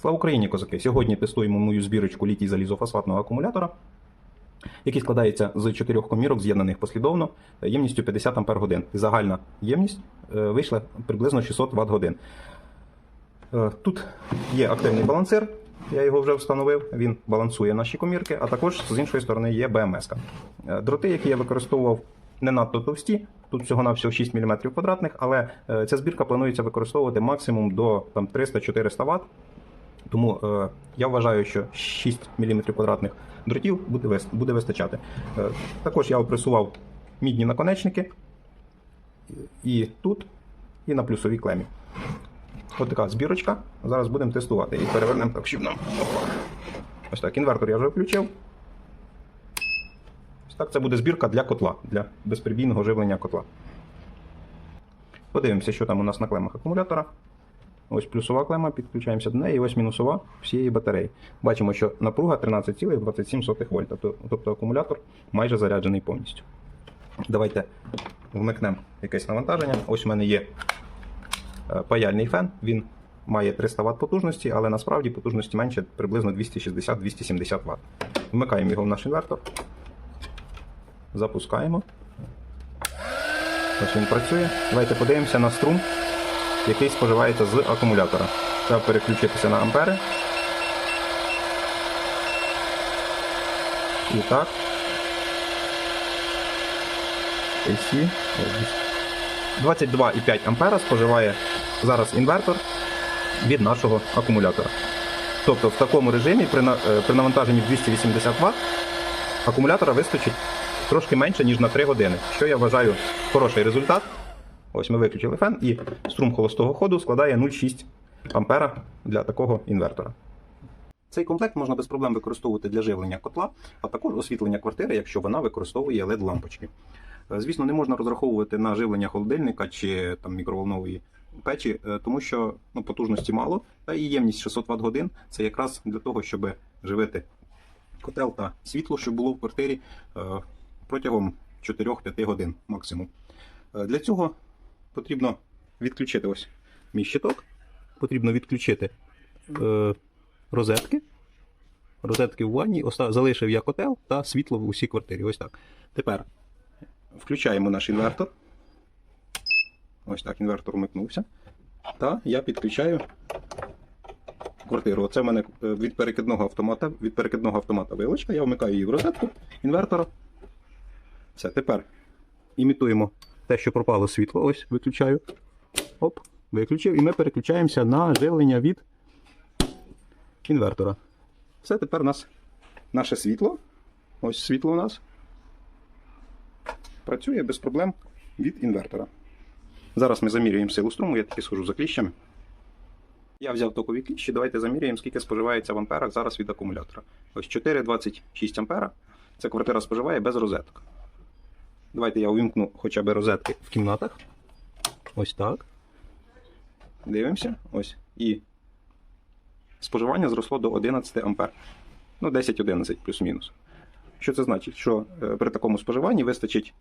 Слава Україні, козаки! Сьогодні тестуємо мою збірочку літій залізофосфатного акумулятора, який складається з чотирьох комірок, з'єднаних послідовно ємністю 50 Ах. Загальна ємність е, вийшла приблизно 600 Вт годин. Е, Тут є активний балансир, я його вже встановив, він балансує наші комірки, а також з іншої сторони є БМС. -ка. Е, Дроти, які я використовував, не надто товсті, тут всього-навсього 6 мм квадратних, але ця збірка планується використовувати максимум до 300-400 Вт. Тому е, я вважаю, що 6 мм квадратних дротів буде, буде вистачати. Е, також я опресував мідні наконечники і тут, і на плюсовій клемі. Ось така збірочка. Зараз будемо тестувати і перевернемо так, щоб нам. Ось так, інвертор я вже включив. Ось так, це буде збірка для котла, для безперебійного живлення котла. Подивимося, що там у нас на клемах акумулятора. Ось плюсова клема, підключаємося до неї, і ось мінусова всієї батареї. Бачимо, що напруга 13,27 вольта, тобто, акумулятор майже заряджений повністю. Давайте вмикнемо якесь навантаження. Ось у мене є е, паяльний фен, він має 300 Вт потужності, але насправді потужності менше приблизно 260-270 Вт. Вмикаємо його в наш інвертор. Запускаємо. Ось він працює. Давайте подивимося на струм, який споживається з акумулятора. Треба переключитися на ампери. І так. AC. 22,5 ампера споживає зараз інвертор від нашого акумулятора. Тобто в такому режимі при, е, навантаженні 280 Вт акумулятора вистачить трошки менше, ніж на 3 години, що я вважаю хороший результат. Ось ми виключили фен і струм холостого ходу складає 0,6 ампера для такого інвертора. Цей комплект можна без проблем використовувати для живлення котла, а також освітлення квартири, якщо вона використовує LED-лампочки. Е, Звісно, не можна розраховувати на живлення холодильника чи там мікроволнової печі, е, тому що ну, потужності мало, та і ємність 600 Вт годин це якраз для того, щоб живити котел та світло, щоб було в квартирі е, протягом 4-5 годин максимум. Для цього потрібно відключити ось мій щиток, потрібно відключити е, розетки. Розетки в ванні, залишив я котел та світло в усій квартирі. Ось так. Тепер включаємо наш інвертор. Ось так, інвертор вмикнувся. Та я підключаю квартиру. Оце в мене е, від перекидного автомата, від перекидного автомата вилочка. Я вмикаю її в розетку інвертора. Все, тепер імітуємо те, що пропало світло. Ось виключаю. Оп, виключив. І ми переключаємося на живлення від інвертора. Все, тепер у нас наше світло. Ось світло у нас. Працює без проблем від інвертора. Зараз ми замірюємо силу струму, я таки схожу за кліщами. Я взяв токові кліщі, давайте заміряємо, скільки споживається в амперах зараз від акумулятора. Ось 4,26 ампера. Це квартира споживає без розеток. Давайте я увімкну хоча б розетки в кімнатах. Ось так. Дивимося. Ось. І споживання зросло до 11 ампер. Ну, 10-11 плюс-мінус. Що це значить? Що е, при такому споживанні вистачить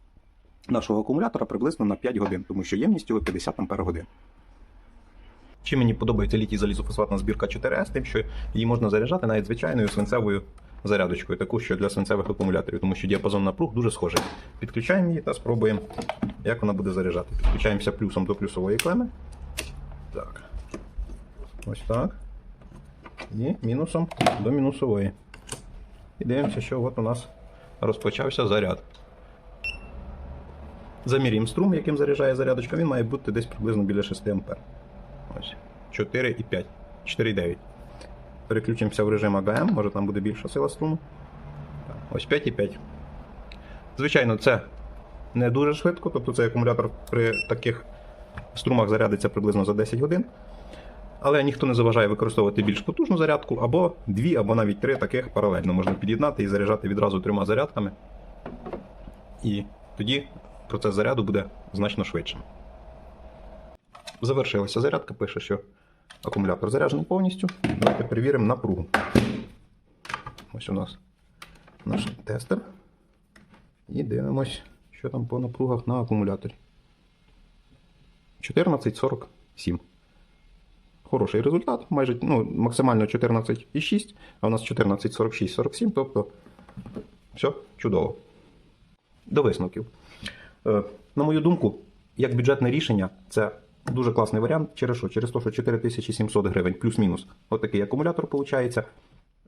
нашого акумулятора приблизно на 5 годин, тому що ємність його 50 ампер годин. Чим мені подобається літій залізофосфатна збірка 4С, тим, що її можна заряджати навіть звичайною свинцевою зарядочкою, таку, що для свинцевих акумуляторів, тому що діапазон напруг дуже схожий. Підключаємо її та спробуємо, як вона буде заряджати. Підключаємося плюсом до плюсової клеми. Так. Ось так. І мінусом до мінусової. І дивимося, що от у нас розпочався заряд. Замірюємо струм, яким заряджає зарядочка, він має бути десь приблизно біля 6 А. Ось. 4,5. 4,9. Переключимося в режим АГМ, може там буде більша сила струму. Ось 5,5. Звичайно, це не дуже швидко, тобто цей акумулятор при таких струмах зарядиться приблизно за 10 годин. Але ніхто не заважає використовувати більш потужну зарядку, або дві, або навіть три таких паралельно можна під'єднати і заряджати відразу трьома зарядками. І тоді процес заряду буде значно швидшим. Завершилася зарядка, пише, що акумулятор заряджений повністю. Давайте перевіримо напругу. Ось у нас наш тестер. І дивимось, що там по напругах на акумуляторі. 14,47. хороший результат, майже ну, максимально 14,6, а у нас 14,46-47, тобто все чудово. До висновків. Е, На мою думку, як бюджетне рішення, це дуже класний варіант. Через що? Через те, що 4700 гривень плюс-мінус. Отакий акумулятор виходить.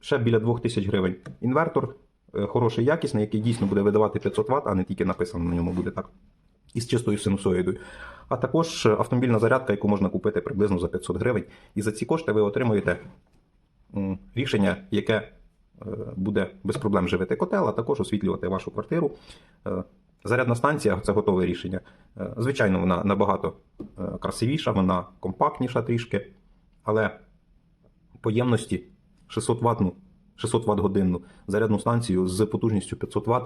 Ще біля 2000 гривень інвертор, е, хороший, якісний, який дійсно буде видавати 500 Вт, а не тільки написано на ньому буде так. Із чистою синусоїдою. А також е, автомобільна зарядка, яку можна купити приблизно за 500 гривень. І за ці кошти ви отримуєте рішення, яке е, буде без проблем живити котел, а також освітлювати вашу квартиру. Зарядна станція це готове рішення. Е, Звичайно, вона набагато е, красивіша, вона компактніша трішки, але по ємності 600 Вт, 600 Вт годинну зарядну станцію з потужністю 500 Вт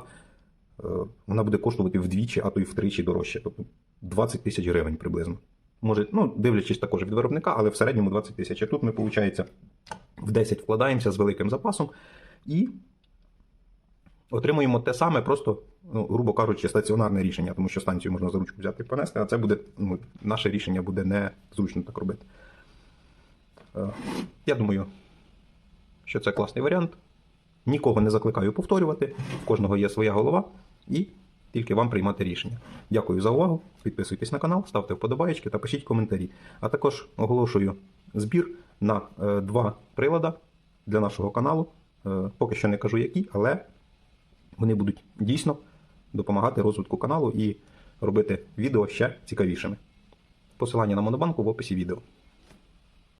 е, вона буде коштувати вдвічі, а то й втричі дорожче, тобто 20 тисяч гривень приблизно. Може, ну, дивлячись також від виробника, але в середньому 20 тисяч. А тут ми, виходить, в 10 вкладаємося з великим запасом і отримуємо те саме, просто, ну, грубо кажучи, стаціонарне рішення, тому що станцію можна за ручку взяти і понести, а це буде, ну, наше рішення буде не зручно так робити. Е, Я думаю, що це класний варіант. Нікого не закликаю повторювати, в кожного є своя голова, і тільки вам приймати рішення. Дякую за увагу. Підписуйтесь на канал, ставте вподобаєчки та пишіть коментарі. А також оголошую збір на е, два прилада для нашого каналу. Е, поки що не кажу які, але вони будуть дійсно допомагати розвитку каналу і робити відео ще цікавішими. Посилання на монобанку в описі відео.